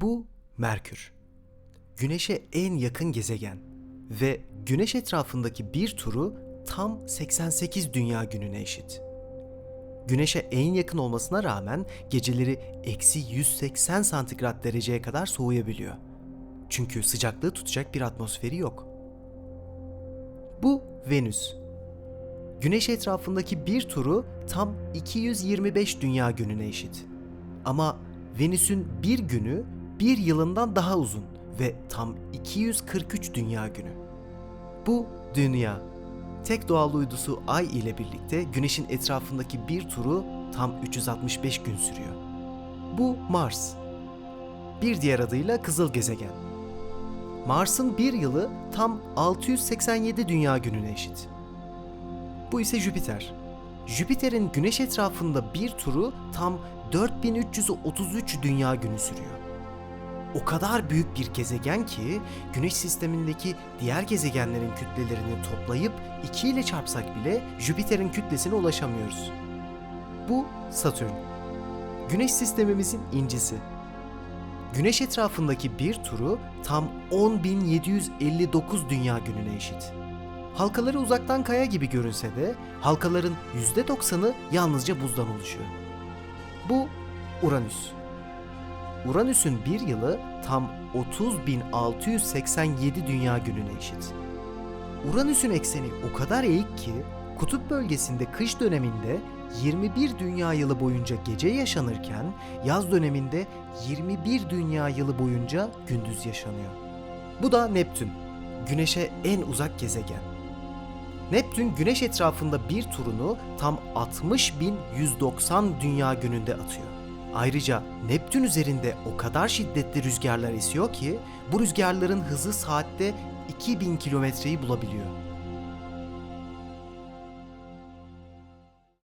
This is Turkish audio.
Bu Merkür. Güneş'e en yakın gezegen ve Güneş etrafındaki bir turu tam 88 dünya gününe eşit. Güneş'e en yakın olmasına rağmen geceleri eksi 180 santigrat dereceye kadar soğuyabiliyor. Çünkü sıcaklığı tutacak bir atmosferi yok. Bu Venüs. Güneş etrafındaki bir turu tam 225 dünya gününe eşit. Ama Venüs'ün bir günü bir yılından daha uzun ve tam 243 dünya günü. Bu Dünya. Tek doğal uydusu Ay ile birlikte Güneş'in etrafındaki bir turu tam 365 gün sürüyor. Bu Mars. Bir diğer adıyla kızıl gezegen. Mars'ın bir yılı tam 687 dünya gününe eşit. Bu ise Jüpiter. Jüpiter'in Güneş etrafında bir turu tam 4333 dünya günü sürüyor. O kadar büyük bir gezegen ki Güneş sistemindeki diğer gezegenlerin kütlelerini toplayıp 2 ile çarpsak bile Jüpiter'in kütlesine ulaşamıyoruz. Bu Satürn. Güneş sistemimizin incisi. Güneş etrafındaki bir turu tam 10.759 dünya gününe eşit. Halkaları uzaktan kaya gibi görünse de halkaların %90'ı yalnızca buzdan oluşuyor. Bu Uranüs. Uranüs'ün bir yılı tam 30.687 dünya gününe eşit. Uranüs'ün ekseni o kadar eğik ki kutup bölgesinde kış döneminde 21 dünya yılı boyunca gece yaşanırken yaz döneminde 21 dünya yılı boyunca gündüz yaşanıyor. Bu da Neptün. Güneş'e en uzak gezegen. Neptün güneş etrafında bir turunu tam 60.190 dünya gününde atıyor. Ayrıca Neptün üzerinde o kadar şiddetli rüzgarlar esiyor ki bu rüzgarların hızı saatte 2000 kilometreyi bulabiliyor.